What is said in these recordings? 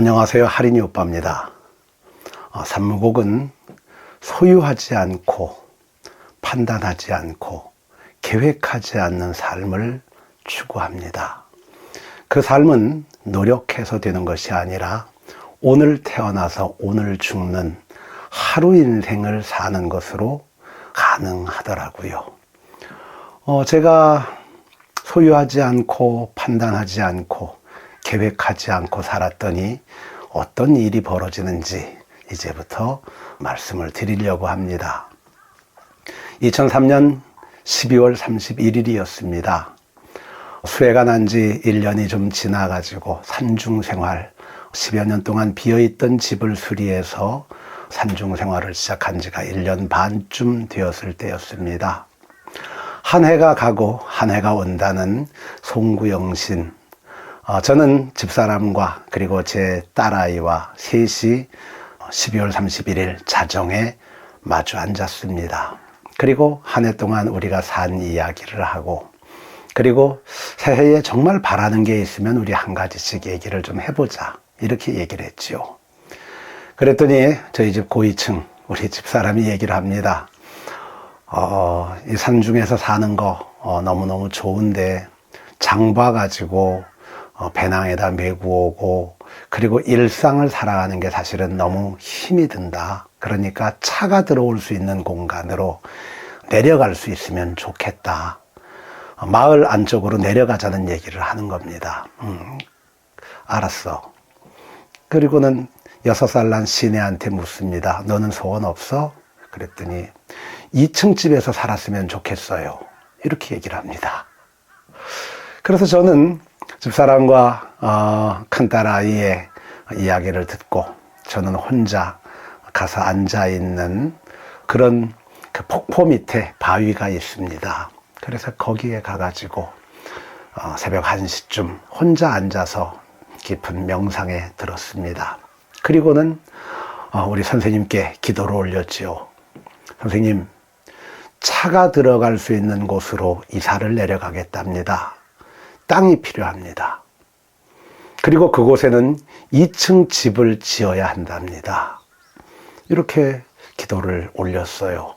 안녕하세요. 할인이 오빠입니다. 어, 산무곡은 소유하지 않고 판단하지 않고 계획하지 않는 삶을 추구합니다. 그 삶은 노력해서 되는 것이 아니라 오늘 태어나서 오늘 죽는 하루 인생을 사는 것으로 가능하더라고요. 어, 제가 소유하지 않고 판단하지 않고 계획하지 않고 살았더니 어떤 일이 벌어지는지 이제부터 말씀을 드리려고 합니다. 2003년 12월 31일이었습니다. 수해가 난 지 1년이 좀 지나가지고 산중 생활, 10여 년 동안 비어있던 집을 수리해서 산중 생활을 시작한 지가 1년 반쯤 되었을 때였습니다. 한 해가 가고 한 해가 온다는 송구영신. 어, 저는 집사람과 그리고 제 딸아이와 셋이 12월 31일 자정에 마주 앉았습니다. 그리고 한 해 동안 우리가 산 이야기를 하고 그리고 새해에 정말 바라는 게 있으면 우리 한 가지씩 얘기를 좀 해보자. 이렇게 얘기를 했지요. 그랬더니 저희 집 고위층 우리 집 사람이 얘기를 합니다. 어, 이 산중에서 사는 거 어, 너무너무 좋은데 장 봐가지고 어, 배낭에다 메고 오고 그리고 일상을 살아가는 게 사실은 너무 힘이 든다. 그러니까 차가 들어올 수 있는 공간으로 내려갈 수 있으면 좋겠다. 어, 마을 안쪽으로 내려가자는 얘기를 하는 겁니다. 음, 알았어. 그리고는 여섯 살 난 시내한테 묻습니다. 너는 소원 없어? 그랬더니 2층 집에서 살았으면 좋겠어요. 이렇게 얘기를 합니다. 그래서 저는 집사람과 어, 큰딸 아이의 이야기를 듣고 저는 혼자 가서 앉아 있는 그런 그 폭포 밑에 바위가 있습니다. 그래서 거기에 가가지고 어, 새벽 1시쯤 혼자 앉아서 깊은 명상에 들었습니다. 그리고는 어, 우리 선생님께 기도를 올렸지요. 선생님, 차가 들어갈 수 있는 곳으로 이사를 내려가겠답니다. 땅이 필요합니다. 그리고 그곳에는 2층 집을 지어야 한답니다. 이렇게 기도를 올렸어요.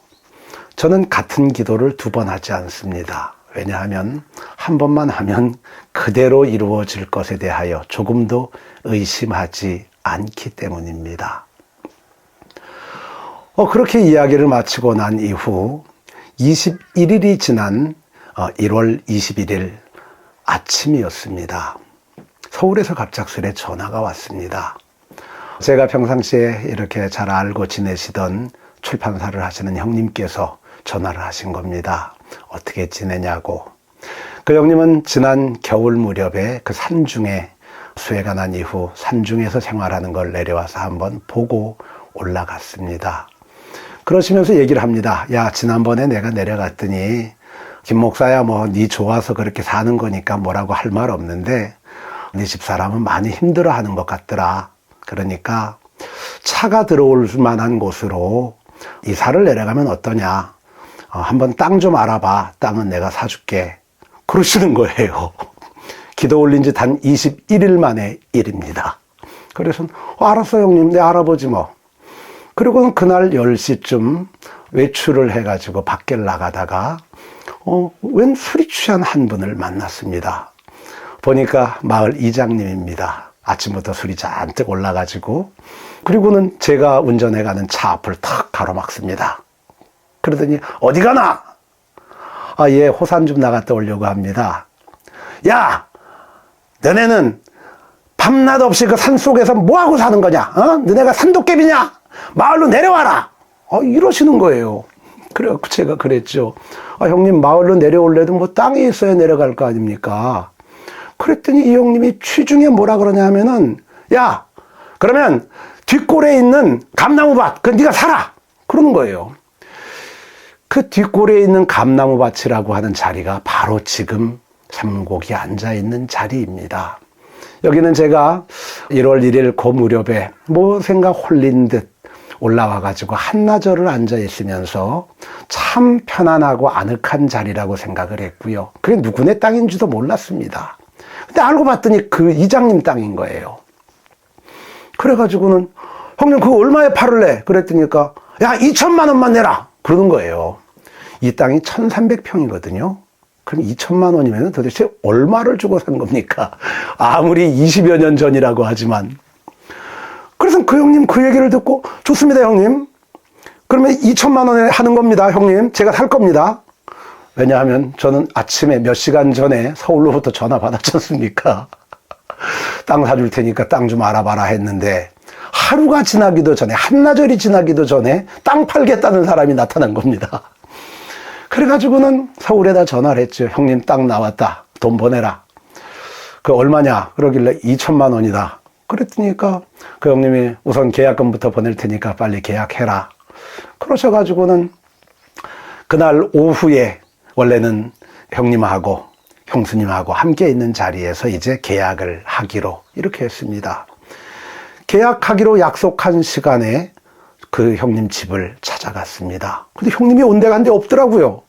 저는 같은 기도를 두 번 하지 않습니다. 왜냐하면 한 번만 하면 그대로 이루어질 것에 대하여 조금도 의심하지 않기 때문입니다. 어, 그렇게 이야기를 마치고 난 이후 21일이 지난 1월 어, 21일 아침이었습니다. 서울에서 갑작스레 전화가 왔습니다. 제가 평상시에 이렇게 잘 알고 지내시던 출판사를 하시는 형님께서 전화를 하신 겁니다. 어떻게 지내냐고. 그 형님은 지난 겨울 무렵에 그 산중에 수해가 난 이후 산중에서 생활하는 걸 내려와서 한번 보고 올라갔습니다. 그러시면서 얘기를 합니다. 야, 지난번에 내가 내려갔더니 김 목사야 뭐 네 좋아서 그렇게 사는 거니까 뭐라고 할 말 없는데 네 집사람은 많이 힘들어하는 것 같더라. 그러니까 차가 들어올 만한 곳으로 이사를 내려가면 어떠냐. 어, 한번 땅 좀 알아봐. 땅은 내가 사줄게. 그러시는 거예요. 기도 올린 지 단 21일 만의 일입니다. 그래서 어, 알았어 형님. 내 알아보지 뭐. 그리고는 그날 10시쯤 외출을 해가지고 밖에 나가다가 어, 웬 술이 취한 한 분을 만났습니다. 보니까 마을 이장님입니다. 아침부터 술이 잔뜩 올라가지고 그리고는 제가 운전해 가는 차 앞을 탁 가로막습니다. 그러더니 어디 가나? 아, 예, 호산 좀 나갔다 오려고 합니다. 야, 너네는 밤낮 없이 그 산 속에서 뭐 하고 사는 거냐? 어? 너네가 산도깨비냐? 마을로 내려와라! 어, 이러시는 거예요. 그래갖고 제가 그랬죠. 아, 형님, 마을로 내려올래도 뭐 땅이 있어야 내려갈 거 아닙니까? 그랬더니 이 형님이 취중에 뭐라 그러냐 하면은, 야, 그러면 뒷골에 있는 감나무밭, 그 네가 사라! 그러는 거예요. 그 뒷골에 있는 감나무밭이라고 하는 자리가 바로 지금 삼곡이 앉아 있는 자리입니다. 여기는 제가 1월 1일 고 무렵에 뭐 생각 홀린 듯 올라와가지고 한나절을 앉아 있으면서 참 편안하고 아늑한 자리라고 생각을 했고요. 그게 누구네 땅인지도 몰랐습니다. 근데 알고 봤더니 그 이장님 땅인 거예요. 그래가지고는 형님 그거 얼마에 팔을래? 그랬더니까 야 2천만 원만 내라 그러는 거예요. 이 땅이 1,300평이거든요. 그럼 2천만 원이면 도대체 얼마를 주고 산 겁니까? 아무리 20여 년 전이라고 하지만. 그래서 그 형님 그 얘기를 듣고 좋습니다 형님. 그러면 2천만 원에 하는 겁니다 형님. 제가 살 겁니다. 왜냐하면 저는 아침에 몇 시간 전에 서울로부터 전화 받았지 않습니까? 땅 사줄 테니까 땅 좀 알아봐라 했는데 하루가 지나기도 전에 한나절이 지나기도 전에 땅 팔겠다는 사람이 나타난 겁니다. 그래가지고는 서울에다 전화를 했죠. 형님 땅 나왔다. 돈 보내라. 그 얼마냐? 그러길래 2천만 원이다. 그랬더니까 그 형님이 우선 계약금부터 보낼 테니까 빨리 계약해라. 그러셔가지고는 그날 오후에 원래는 형님하고 형수님하고 함께 있는 자리에서 이제 계약을 하기로 이렇게 했습니다. 계약하기로 약속한 시간에 그 형님 집을 찾아갔습니다. 근데 형님이 온데간데 없더라고요.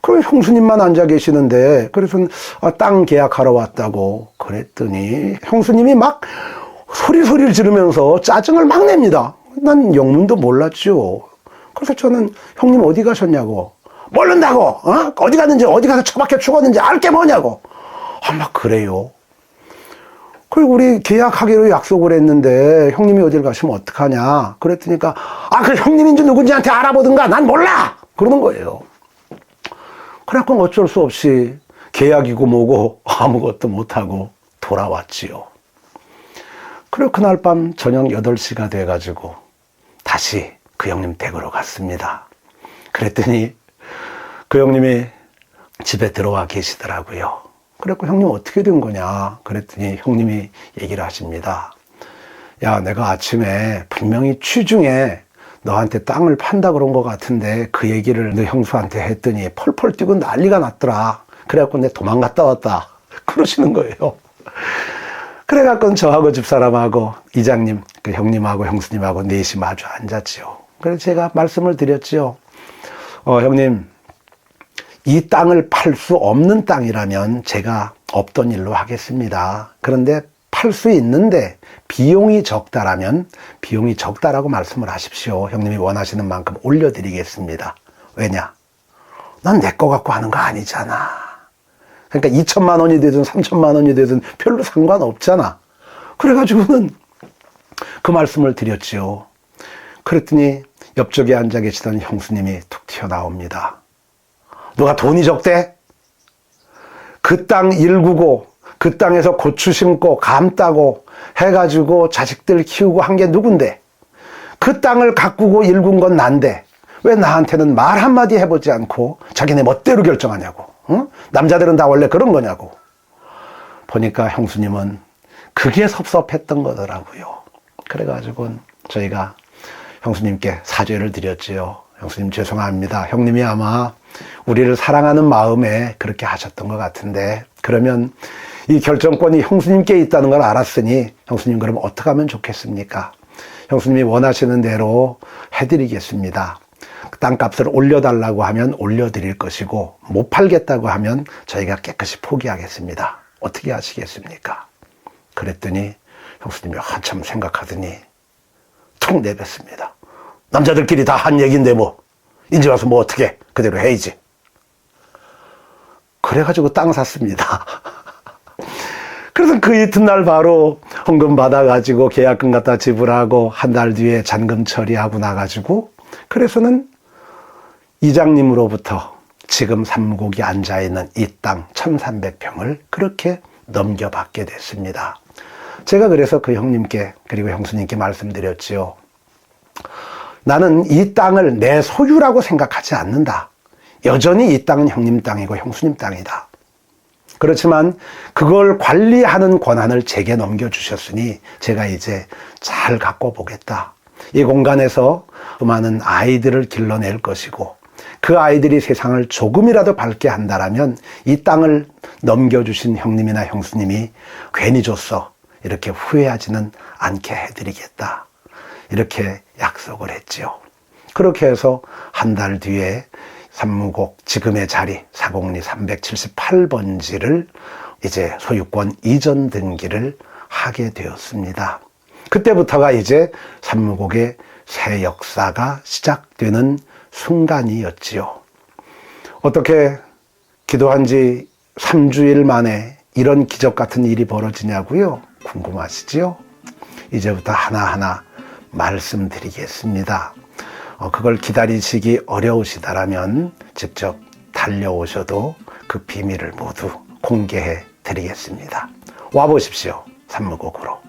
그럼 형수님만 앉아 계시는데 그래서 아, 땅 계약하러 왔다고 그랬더니 형수님이 막 소리 소리를 지르면서 짜증을 막 냅니다. 난 영문도 몰랐죠. 그래서 저는 형님 어디 가셨냐고 모른다고 어? 어디 갔는지 어디 가서 처박혀 죽었는지 알 게 뭐냐고 아막 그래요. 그리고 우리 계약하기로 약속을 했는데 형님이 어딜 가시면 어떡하냐 그랬더니까 아 그 형님인지 누군지한테 알아보든가 난 몰라 그러는 거예요 그래갖고 어쩔 수 없이 계약이고 뭐고 아무것도 못하고 돌아왔지요 그리고 그날 밤 저녁 8시가 돼가지고 다시 그 형님 댁으로 갔습니다. 그랬더니 그 형님이 집에 들어와 계시더라고요. 그래갖고 형님 어떻게 된 거냐? 그랬더니 형님이 얘기를 하십니다. 야 내가 아침에 분명히 취중에 너한테 땅을 판다 그런 것 같은데 그 얘기를 너 형수한테 했더니 펄펄 뛰고 난리가 났더라. 그래갖고 내 도망갔다 왔다. 그러시는 거예요 그래갖고 저하고 집사람하고 이장님 그 형님하고 형수님하고 넷이 마주 앉았지요 그래서 제가 말씀을 드렸지요 어 형님 이 땅을 팔 수 없는 땅이라면 제가 없던 일로 하겠습니다. 그런데 팔 수 있는데 비용이 적다라면 비용이 적다라고 말씀을 하십시오. 형님이 원하시는 만큼 올려드리겠습니다. 왜냐? 난 내 거 갖고 하는 거 아니잖아. 그러니까 2천만 원이 되든 3천만 원이 되든 별로 상관없잖아. 그래가지고는 그 말씀을 드렸지요. 그랬더니 옆쪽에 앉아 계시던 형수님이 툭 튀어나옵니다. 누가 돈이 적대? 그 땅 일구고 그 땅에서 고추 심고 감 따고 해가지고 자식들 키우고 한 게 누군데? 그 땅을 가꾸고 일군 건 난데 왜 나한테는 말 한마디 해보지 않고 자기네 멋대로 결정하냐고 응? 남자들은 다 원래 그런 거냐고 보니까 형수님은 그게 섭섭했던 거더라고요 그래가지고 저희가 형수님께 사죄를 드렸지요 형수님 죄송합니다 형님이 아마 우리를 사랑하는 마음에 그렇게 하셨던 것 같은데 그러면 이 결정권이 형수님께 있다는 걸 알았으니 형수님 그럼 어떻게 하면 좋겠습니까? 형수님이 원하시는 대로 해드리겠습니다. 땅값을 올려달라고 하면 올려드릴 것이고 못 팔겠다고 하면 저희가 깨끗이 포기하겠습니다. 어떻게 하시겠습니까? 그랬더니 형수님이 한참 생각하더니 툭 내뱉습니다. 남자들끼리 다 한 얘기인데 뭐 이제 와서 뭐 어떻게 그대로 해야지. 그래가지고 땅 샀습니다. 그래서 그 이튿날 바로 헌금 받아가지고 계약금 갖다 지불하고 한 달 뒤에 잔금 처리하고 나가지고 그래서는 이장님으로부터 지금 삼국이 앉아있는 이 땅 1300평을 그렇게 넘겨받게 됐습니다. 제가 그래서 그 형님께 그리고 형수님께 말씀드렸지요. 나는 이 땅을 내 소유라고 생각하지 않는다. 여전히 이 땅은 형님 땅이고 형수님 땅이다. 그렇지만 그걸 관리하는 권한을 제게 넘겨주셨으니 제가 이제 잘 갖고 보겠다. 이 공간에서 많은 아이들을 길러낼 것이고 그 아이들이 세상을 조금이라도 밝게 한다라면 이 땅을 넘겨주신 형님이나 형수님이 괜히 줬어. 이렇게 후회하지는 않게 해드리겠다. 이렇게 약속을 했지요. 그렇게 해서 한 달 뒤에 삼무곡 지금의 자리 사곡리 378번지를 이제 소유권 이전 등기를 하게 되었습니다. 그때부터가 이제 산무곡의 새 역사가 시작되는 순간이었지요. 어떻게 기도한 지 3주일 만에 이런 기적 같은 일이 벌어지냐고요? 궁금하시지요? 이제부터 하나하나 말씀드리겠습니다. 어, 그걸 기다리시기 어려우시다라면 직접 달려오셔도 그 비밀을 모두 공개해 드리겠습니다. 와 보십시오. 산무곡으로.